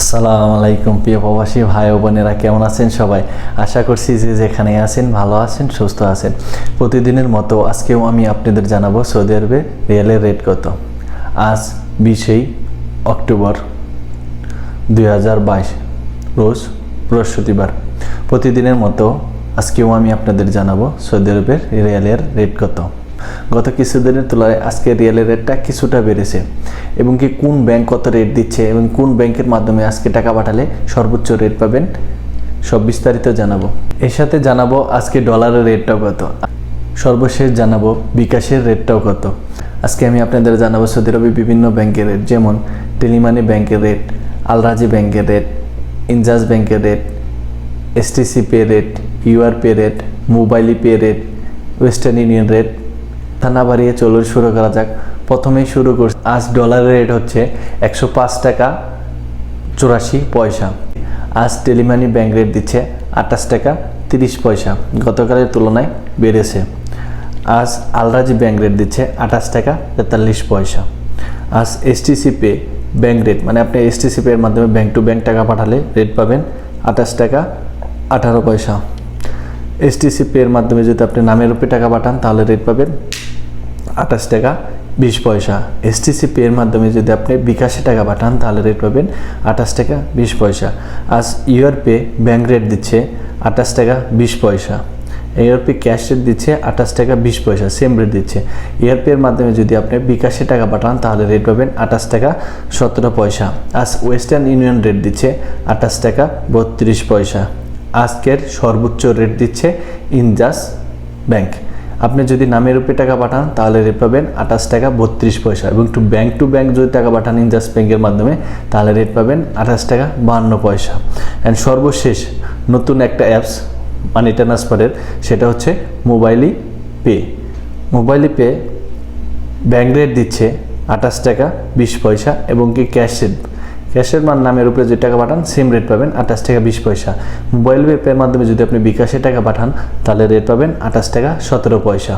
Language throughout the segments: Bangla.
আসসালামু আলাইকুম প্রিয় প্রবাসী ভাই বোনেরা, কেমন আছেন সবাই? আশা করছি যে যেখানে আছেন, ভালো আছেন, সুস্থ আছেন। প্রতিদিনের মতো আজকেও আমি আপনাদের জানাব সৌদি আরবে রিয়েলের রেট কত। আজ বিশেই অক্টোবর দু হাজার বাইশ, রোজ বৃহস্পতিবার। প্রতিদিনের মতো আজকেও আমি আপনাদের জানাব সৌদি আরবের রিয়ালের রেট কত। গত কিছুদিনের তুলনায় আজকে রিয়েলের রেটটা কিছুটা বেড়েছে। এবং কি কোন ব্যাংক কত রেট দিচ্ছে এবং কোন ব্যাংকের মাধ্যমে আজকে টাকা পাঠালে সর্বোচ্চ রেট পাবেন, সব বিস্তারিত জানাব। এর সাথে জানাব আজকে ডলারের রেটটাও কত। সর্বশেষ জানাব বিকাশের রেটটাও কত। আজকে আমি আপনাদের জানাব সৌদি আরবে বিভিন্ন ব্যাংকের রেট যেমন টেলিমানি ব্যাংকের রেট আলরাজি ব্যাংকের রেট ইনজাস ব্যাংকের rate STC pay rate UR pay rate Mobily pay rate Western Union rate তা না বাড়িয়ে চলুন, শুরু করা যাক। প্রথমেই শুরু করছি। আজ ডলারের রেট হচ্ছে একশো পাঁচ টাকা চুরাশি পয়সা। আজ টেলিমানি ব্যাংক রেট দিচ্ছে আঠাশ টাকা তিরিশ পয়সা। গতকালের তুলনায় বেড়েছে। আজ আলরাজি ব্যাংক রেট দিচ্ছে আঠাশ টাকা তেতাল্লিশ পয়সা। আজ এসটিসি পে ব্যাংক রেট মানে আপনি এসটিসি এর মাধ্যমে ব্যাংক টু ব্যাংক টাকা পাঠালে রেট পাবেন আঠাশ টাকা আঠারো পয়সা। এসটিসি পে এর মাধ্যমে যদি আপনি নামের উপরে টাকা পাঠান, তাহলে রেট পাবেন আঠাশ টাকা, বিশ পয়সা। এসটিসি পে এর মাধ্যমে যদি আপনি বিকাশে টাকা পাঠান, তাহলে রেট পাবেন আঠাশ টাকা, বিশ পয়সা। আজ ইউআর পে ব্যাংক রেট দিচ্ছে আঠাশ টাকা, বিশ পয়সা। এআরপি ক্যাশ রেট দিচ্ছে আঠাশ টাকা, বিশ পয়সা সেম রেট দিচ্ছে। এআরপি এর মাধ্যমে যদি আপনি বিকাশে টাকা পাঠান, তাহলে রেট পাবেন আঠাশ টাকা, সতেরো পয়সা। আজ ওয়েস্টার্ন ইউনিয়ন রেট দিচ্ছে আঠাশ টাকা, বত্রিশ পয়সা। আজকের সর্বোচ্চ রেট দিচ্ছে ইনজাস ব্যাংক। আপনি যদি নামের উপরে টাকা পাঠান, তাহলে রেট পাবেন আঠাশ টাকা বত্রিশ পয়সা এবং টু ব্যাংক টু ব্যাংক যদি টাকা পাঠান ইনজাস ব্যাংকের মাধ্যমে, তাহলে রেট পাবেন আঠাশ টাকা বাহান্ন পয়সা। অ্যান্ড সর্বশেষ নতুন একটা অ্যাপস মানি ট্রান্সফারের সেটা হচ্ছে Mobily pay Mobily pay bank rate দিচ্ছে আঠাশ টাকা বিশ পয়সা এবং কি ক্যাশ রেট ক্যাশের মান নামের উপরে যে টাকা পাঠান সেম রেট পাবেন আঠাশ টাকা বিশ পয়সা। মোবাইল পের মাধ্যমে যদি আপনি বিকাশে টাকা পাঠান, তাহলে রেট পাবেন আঠাশ টাকা সতেরো পয়সা।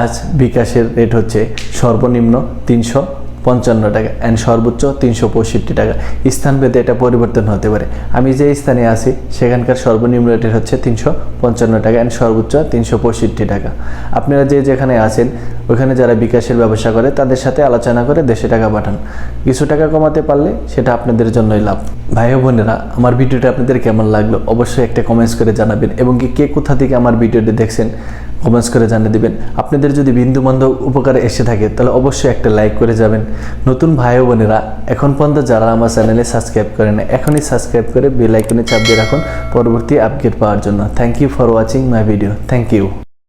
আজ বিকাশের রেট হচ্ছে সর্বনিম্ন তিনশো পঞ্চান্ন টাকা অ্যান্ড সর্বোচ্চ তিনশো পঁয়ষট্টি টাকা। স্থান ভেদে এটা পরিবর্তন হতে পারে। আমি যে স্থানে আছি, সেখানকার সর্বনিম্ন রেটের হচ্ছে তিনশো পঞ্চান্ন টাকা অ্যান্ড সর্বোচ্চ তিনশো পঁয়ষট্টি টাকা। আপনারা যে যেখানে আছেন ওখানে যারা বিকাশের ব্যবসা করে, তাদের সাথে আলোচনা করে দেশে টাকা পাঠান। কিছু টাকা কমাতে পারলে সেটা আপনাদের জন্যই লাভ। ভাই বোনেরা, আমার ভিডিওটা আপনাদের কেমন লাগল অবশ্যই একটা কমেন্টস করে জানাবেন এবং কি, কে কোথা থেকে আমার ভিডিওটি দেখছেন কমেন্টস করে জানিয়ে দেবেন। আপনাদের যদি বিন্দু বান্ধব উপকারে এসে থাকে, তাহলে অবশ্যই একটা লাইক করে যাবেন। নতুন ভাই বোনেরা, এখন পর্যন্ত যারা আমার চ্যানেলে সাবস্ক্রাইব করেন এখনই সাবস্ক্রাইব করে বেল আইকনে চাপ দিয়ে রাখুন। পরবর্তী আপডেট পাওয়ার জন্য। Thank you for watching my video thank you